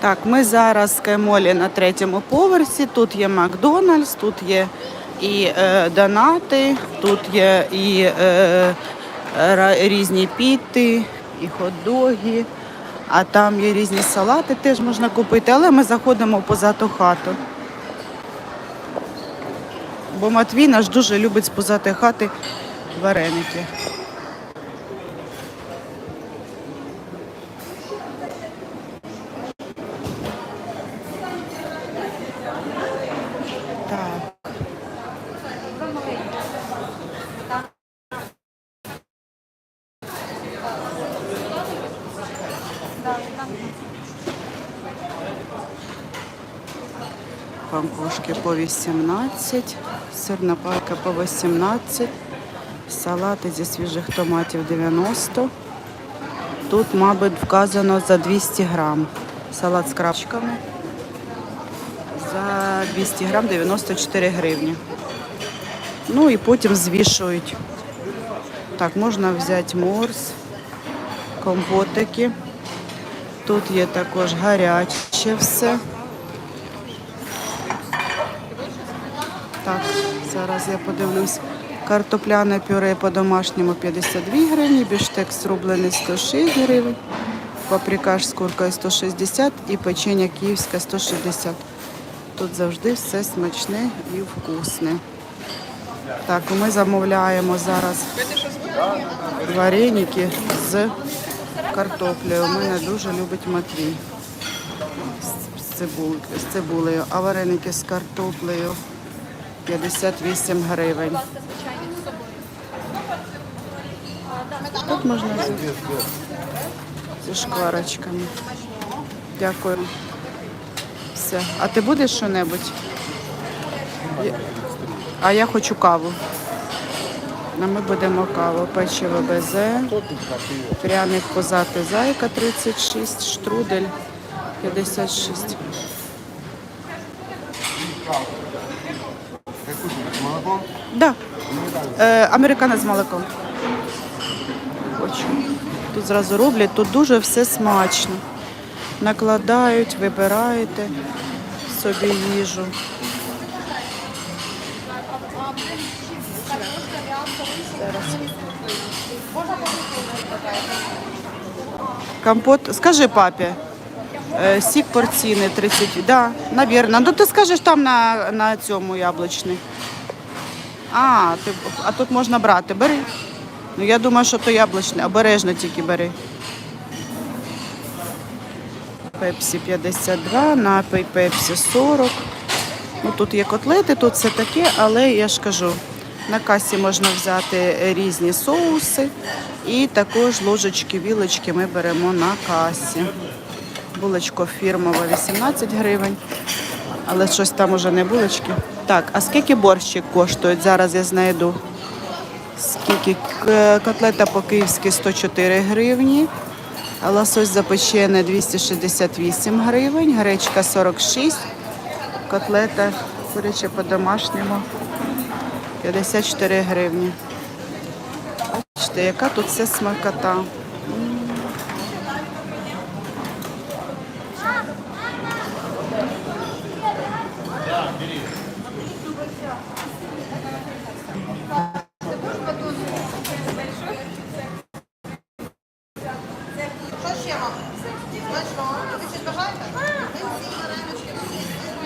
Так, ми зараз в Каймолі на третьому поверсі. Тут є Макдональдс, тут є і е, донати, тут є і е, різні піти, і хот-доги, а там є різні салати, теж можна купити, але ми заходимо позату хату. Бо Матвій наш дуже любить з позатої хати вареники. Пампушки по 18, сирна палка по 18, салати зі свіжих томатів 90. Тут, мабуть, вказано за 200 грам. Салат з крапчиками за 200 грам 94 гривні. Ну і потім звішують. Так, можна взяти морс, компотики. Тут є також гаряче все. Так, зараз я подивлюсь. Картопляне пюре по-домашньому 52 гривні, біштекс рублений 106 гривень, паприкаш з куркою 160 і печення київське 160. Тут завжди все смачне і вкусне. Так, ми замовляємо зараз вареники з картоплею. Мене дуже любить Матвій. З цибулею. А вареники з картоплею 58 гривень. Тут можна зі шкварочками. Дякую. Все. А ти будеш що-небудь? А я хочу каву. А ми будемо каву. Печиво безе, пряник позати зайка 36, штрудель 56. Молоко? Да. Е, американо з молоком. Тут зразу роблять, тут дуже все смачно. Накладають, вибираєте собі їжу. Компот. Скажи папі. е, Сік порційний 30. Да, навірно. Ну ти скажеш там на, на цьому яблучний. А, ти, а тут можна брати. Бери. Ну я думаю, що то яблучне. Обережно тільки бери. Пепсі 52, напій Пепсі 40. Ну, тут є котлети, тут все таке, але я ж кажу, на касі можна взяти різні соуси. І також ложечки, вілочки ми беремо на касі. Булочко фірмова 18 гривень. Але щось там уже не булочки. Так, а скільки борщик коштують? Зараз я знайду. Скільки котлета по-київськи 104 гривні. Лосось запечений 268 гривень, гречка 46, котлета куряче по-домашньому 54 гривні. Бачите, яка тут все смакота.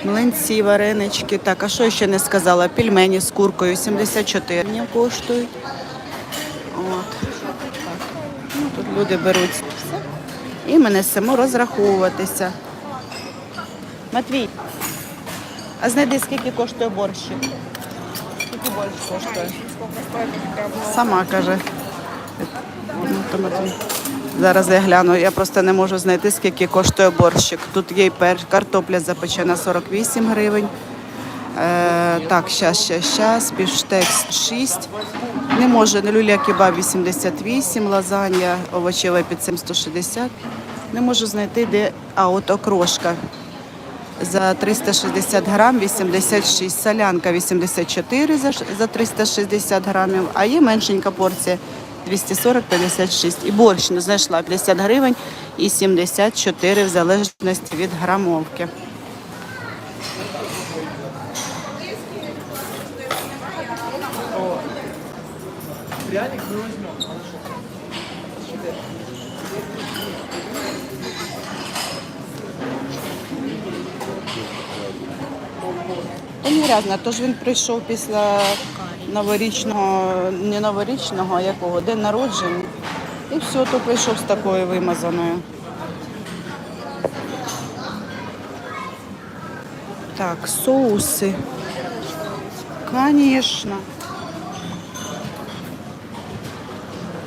Млинці, варенички. Так, а що ще не сказала? Пельмені з куркою 74 гривні коштують. От. Ну, тут люди беруть все. І ми несемо розраховуватися. Матвій, а знайди, скільки коштує борщик? Скільки борщ коштує? Сама каже. Ну. Зараз я гляну, я просто не можу знайти, скільки коштує борщик. Тут є картопля запечена 48 гривень. Е, так, щас, щас, щас, біштекс 6. Не можу, не люля кебаб 88, лазанья, овочева під 160. Не можу знайти, де, а от окрошка. За 360 грам 86, солянка 84 за, ш- за 360 грамів, а є меншенька порція 240-56. І борщ ну, знайшла 50 гривень і 74 в залежності від грамовки. Та не грязно, тож він прийшов після новорічного, не новорічного, а якого, день народження. І все, то прийшов з такою вимазаною. Так, соуси. Конечно.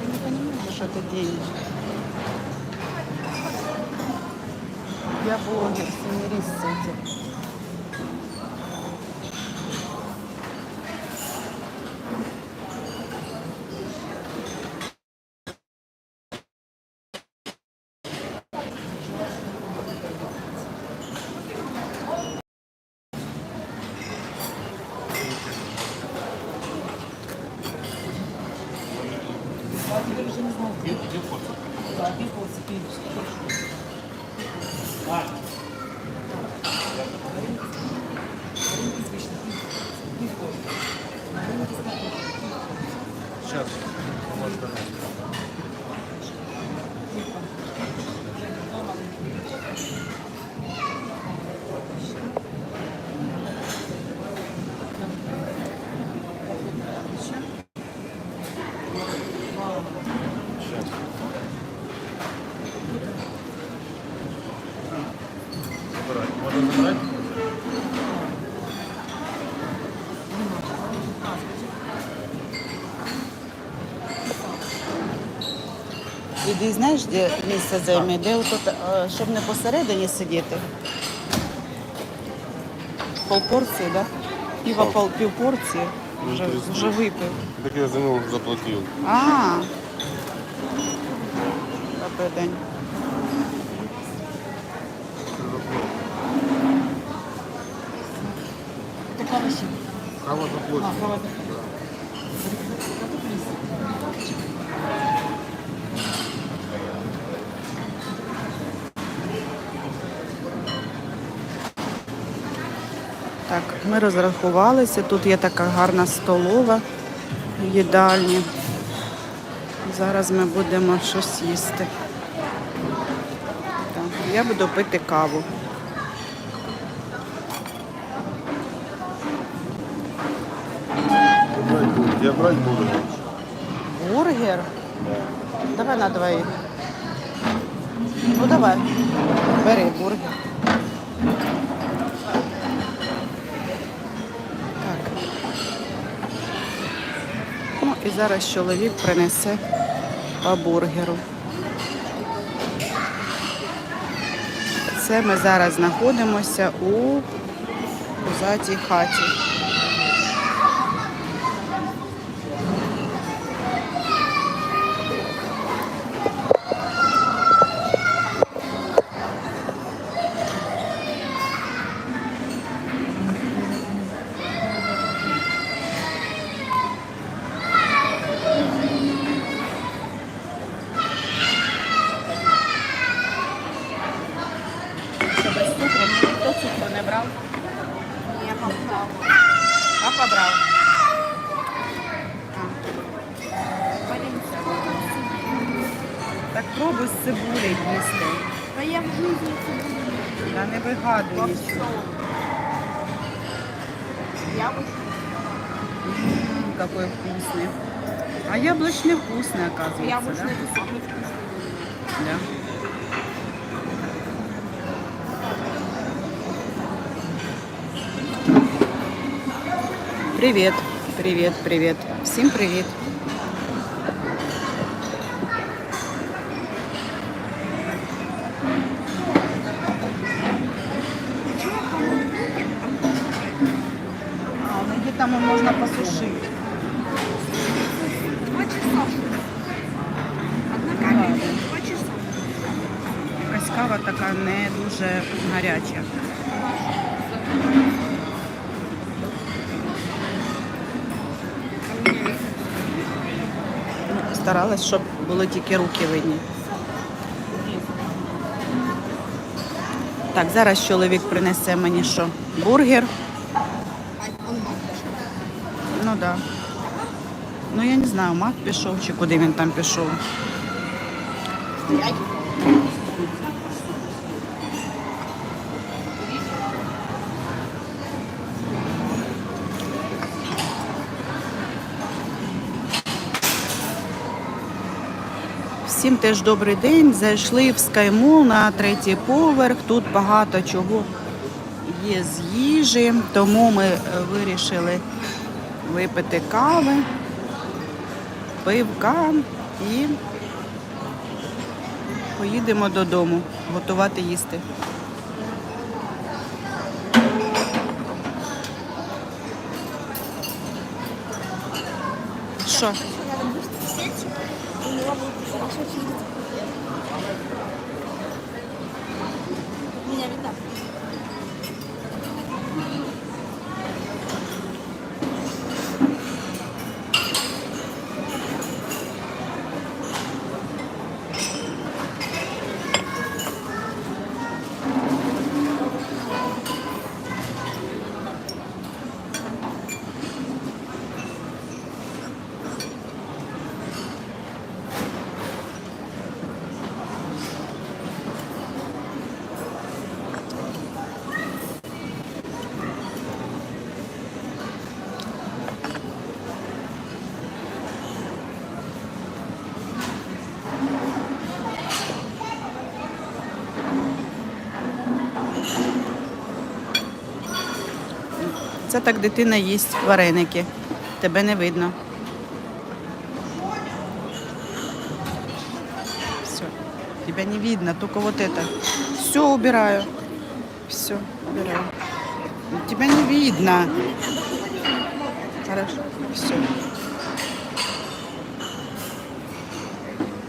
Я не понимаю, что это деньги. Я блогер, смирись с этим. Іди, знаєш, де місце займе, де отут, е, щоб не посередині сидіти. Полпорції, так? Да? Піва пол, півпорції. Вже, вже випив. Так я за нього заплатив. А. Добрий день. Кава заплатив. Так, ми розрахувалися. Тут є така гарна столова їдальня. Зараз ми будемо щось їсти. Так, я буду пити каву. Я брать буду. Бургер? Давай на двоїх. Ну давай. Бери бургер. Так. Ну і зараз чоловік принесе по бургеру. Це ми зараз знаходимося у козатій хаті. цукру не брав? Я попала. Папа брав. Так пробуй з цибулею їсти. А я в жизни это буду. Я не вигадую нічого. Яблочко. М, Какой вкусный. А яблочный вкусный, оказывается, Яблочко да? это самое вкусное. Да. Привет, привет, привет. Всім привіт. А, ну там можно посушить. Два часа. Одна капелька. Два часа. Якась кава така не дуже гаряча. Старалась, щоб були тільки руки видні. Так, зараз чоловік принесе мені що? Бургер. Ну так. Да. Ну я не знаю, мак пішов чи куди він там пішов. Всім теж добрий день. Зайшли в SkyMall на третій поверх. Тут багато чого є з їжі, тому ми е, вирішили випити кави, пивка і поїдемо додому готувати їсти. Що? 要不你先吃 Це так дитина їсть вареники. Тебе не видно. Все. Тебя не видно, только вот это. Все убираю. Все, убираю. Тебя не видно. Хорошо. Все.